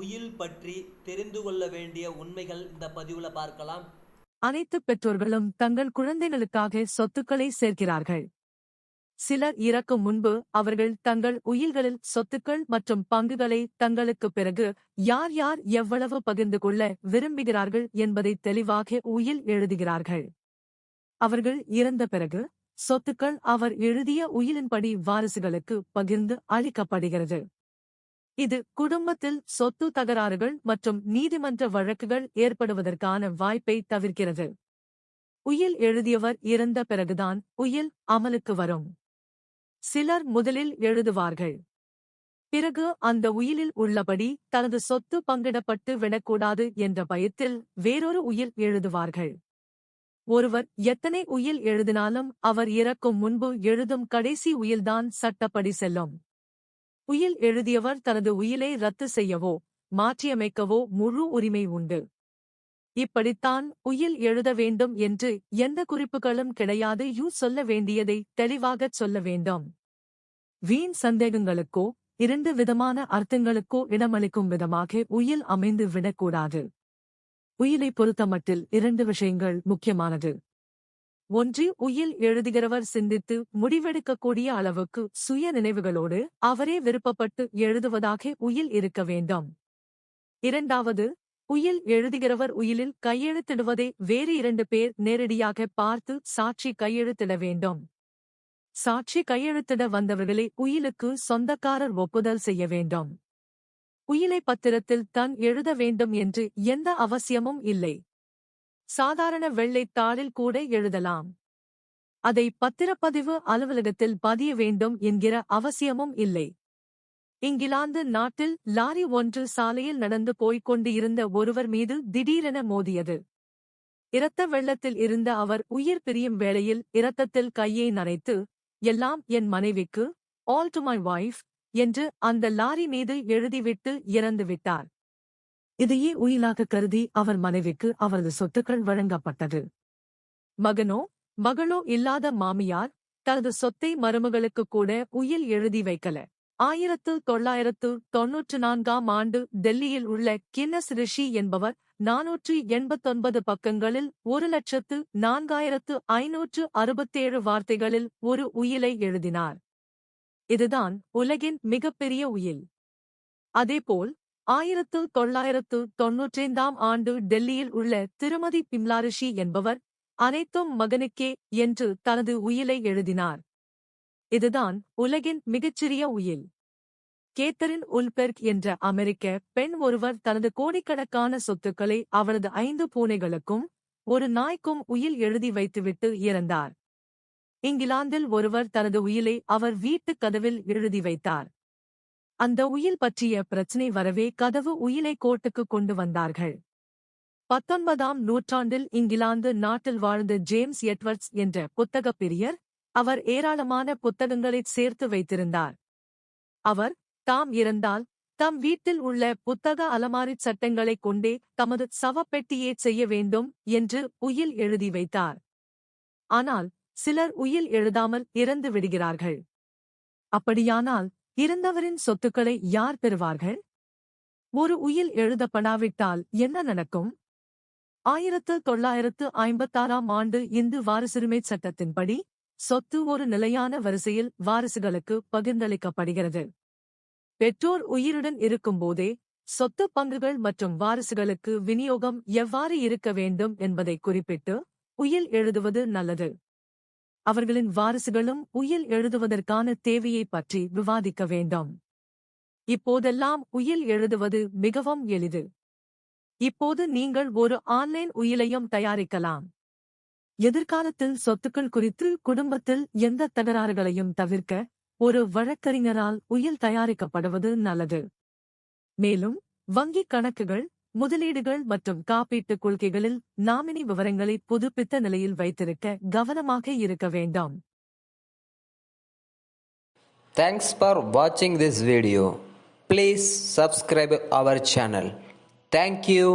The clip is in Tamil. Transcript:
உயில் பற்றி தெரிந்து கொள்ள வேண்டிய உண்மைகள் இந்த பதிவுல பார்க்கலாம். அனைத்து பெற்றோர்களும் தங்கள் குழந்தைகளுக்காக சொத்துக்களை சேர்க்கிறார்கள். சிலர் இறக்கும் முன்பு அவர்கள் தங்கள் உயில்களில் சொத்துக்கள் மற்றும் பங்குகளை தங்களுக்கு பிறகு யார் யார் எவ்வளவு பகிர்ந்து கொள்ள விரும்புகிறார்கள் என்பதை தெளிவாக உயில் எழுதுகிறார்கள். அவர்கள் இறந்த பிறகு சொத்துக்கள் அவர் எழுதிய உயிலின்படி வாரிசுகளுக்கு பகிர்ந்து அளிக்கப்படுகிறது. இது குடும்பத்தில் சொத்து தகராறுகள் மற்றும் நீதிமன்ற வழக்குகள் ஏற்படுவதற்கான வாய்ப்பை தவிர்க்கிறது. உயில் எழுதியவர் இறந்த பிறகுதான் உயில் அமலுக்கு வரும். சிலர் முதலில் எழுதுவார்கள். பிறகு அந்த உயிலில் உள்ளபடி தனது சொத்து பங்கிடப்பட்டு விடக்கூடாது என்ற பயத்தில் வேறொரு உயில் எழுதுவார்கள். ஒருவர் எத்தனை உயில் எழுதினாலும் அவர் இறக்கும் முன்பு எழுதும் கடைசி உயில்தான் சட்டப்படி செல்லும். உயில் எழுதியவர் தனது உயிலை ரத்து செய்யவோ மாற்றியமைக்கவோ முழு உரிமை உண்டு. இப்படித்தான் உயில் எழுத வேண்டும் என்று எந்த குறிப்புகளும் கிடையாது யூ சொல்ல வேண்டியதை தெளிவாகச் சொல்ல வேண்டும். வீண் சந்தேகங்களுக்கோ இரண்டு விதமான அர்த்தங்களுக்கோ இடமளிக்கும் விதமாக உயில் அமைந்து விடக்கூடாது. உயிலை பொறுத்தமட்டில் இரண்டு விஷயங்கள் முக்கியமானது. ஒன்று உயில் எழுதுகிறவர் சிந்தித்து முடிவெடுக்கக்கூடிய அளவுக்கு சுய நினைவுகளோடு அவரே விருப்பப்பட்டு எழுதுவதாக உயில் இருக்க வேண்டும். இரண்டாவது உயில் எழுதுகிறவர் உயிலில் கையெழுத்திடுவதை வேறு இரண்டு பேர் நேரடியாக பார்த்து சாட்சி கையெழுத்திட வேண்டும். சாட்சி கையெழுத்திட வந்தவர்களை உயிலுக்கு சொந்தக்காரர் ஒப்புதல் செய்ய வேண்டும். உயிலை பத்திரத்தில் தான் எழுத வேண்டும் என்று எந்த அவசியமும் இல்லை. சாதாரண வெள்ளைத் தாளில் கூட எழுதலாம். அதை பத்திரப்பதிவு அலுவலகத்தில் பதிய வேண்டும் என்கிற அவசியமும் இல்லை. இங்கிலாந்து நாட்டில் லாரி ஒன்று சாலையில் நடந்து போய்க் கொண்டு இருந்த ஒருவர் மீது திடீரென மோதியது. இரத்த வெள்ளத்தில் இருந்த அவர் உயிர் பிரியும் வேளையில் இரத்தத்தில் கையை நனைத்து எல்லாம் என் மனைவிக்கு ஆல் டு மை வைஃப் என்று அந்த லாரி மீது எழுதிவிட்டு இறந்துவிட்டார். இதையே உயிலாக கருதி அவர் மனைவிக்கு அவரது சொத்துக்கள் வழங்கப்பட்டது. மகனோ மகளோ இல்லாத மாமியார் தனது சொத்தை மருமகளுக்கு கூட உயில் எழுதி வைக்கல. ஆயிரத்து தொள்ளாயிரத்து தொன்னூற்று நான்காம் ஆண்டு டெல்லியில் உள்ள கின்னஸ் ரிஷி என்பவர் நாநூற்று எண்பத்தொன்பது பக்கங்களில் ஒரு லட்சத்து நான்காயிரத்து ஐநூற்று அறுபத்தேழு வார்த்தைகளில் ஒரு உயிலை எழுதினார். இதுதான் உலகின் மிகப்பெரிய உயில். அதேபோல் ஆயிரத்து தொள்ளாயிரத்து தொன்னூற்றைந்தாம் ஆண்டு டெல்லியில் உள்ள திருமதி பிம்லாரிஷி என்பவர் அனைத்தும் மகனுக்கே என்று தனது உயிலை எழுதினார். இதுதான் உலகின் மிகச்சிறிய உயில். கேத்தரின் உல்பெர்க் என்ற அமெரிக்க பெண் ஒருவர் தனது கோடிக்கணக்கான சொத்துக்களை அவரது ஐந்து பூனைகளுக்கும் ஒரு நாய்க்கும் உயில் எழுதி வைத்துவிட்டு இறந்தார். இங்கிலாந்தில் ஒருவர் தனது உயிலை அவர் வீட்டுக் கதவில் எழுதி வைத்தார். அந்த உயில் பற்றிய பிரச்சினை வரவே கதவு உயிலை கோட்டுக்கு கொண்டு வந்தார்கள். பத்தொன்பதாம் நூற்றாண்டில் இங்கிலாந்து நாட்டில் வாழ்ந்த ஜேம்ஸ் எட்வர்ட்ஸ் என்ற புத்தகப் பிரியர் அவர் ஏராளமான புத்தகங்களைச் சேர்த்து வைத்திருந்தார். அவர் தாம் இறந்தால் தம் வீட்டில் உள்ள புத்தக அலமாரிச் சட்டங்களைக் கொண்டே தமது சவப்பெட்டியே செய்ய வேண்டும் என்று உயில் எழுதி வைத்தார். ஆனால் சிலர் உயில் எழுதாமல் இறந்து விடுகிறார்கள். அப்படியானால் இறந்தவரின் சொத்துக்களை யார் பெறுவார்கள்? ஒரு உயில் எழுதப்படாவிட்டால் என்ன நடக்கும்? ஆயிரத்து தொள்ளாயிரத்து ஐம்பத்தாறாம் ஆண்டு இந்து வாரிசுரிமைச் சட்டத்தின்படி சொத்து ஒரு நிலையான வரிசையில் வாரிசுகளுக்கு பகிர்ந்தளிக்கப்படுகிறது. பெற்றோர் உயிருடன் இருக்கும்போதே சொத்து பங்குகள் மற்றும் வாரிசுகளுக்கு விநியோகம் எவ்வாறு இருக்க வேண்டும் என்பதை குறிப்பிட்டு உயில் எழுதுவது நல்லது. அவர்களின் வாரிசுகளும் உயில் எழுதுவதற்கான தேவையை பற்றி விவாதிக்க வேண்டும். இப்போதெல்லாம் உயில் எழுதுவது மிகவும் எளிது. இப்போது நீங்கள் ஒரு ஆன்லைன் உயிலையும் தயாரிக்கலாம். எதிர்காலத்தில் சொத்துக்கள் குறித்து குடும்பத்தில் எந்த தகராறுகளையும் தவிர்க்க ஒரு வழக்கறிஞரால் உயில் தயாரிக்கப்படுவது நல்லது. மேலும் வங்கிக் கணக்குகள் முதலீடுகள் மற்றும் காப்பீட்டுக் கொள்கைகளில் நாமினி விவரங்களை புதுப்பித்த நிலையில் வைத்திருக்க கவனமாக இருக்க வேண்டாம். தேங்க்ஸ் ஃபார் வாட்சிங் திஸ் வீடியோ ப்ளீஸ் சப்ஸ்கிரைப் அவர் சேனல் தேங்க்யூ.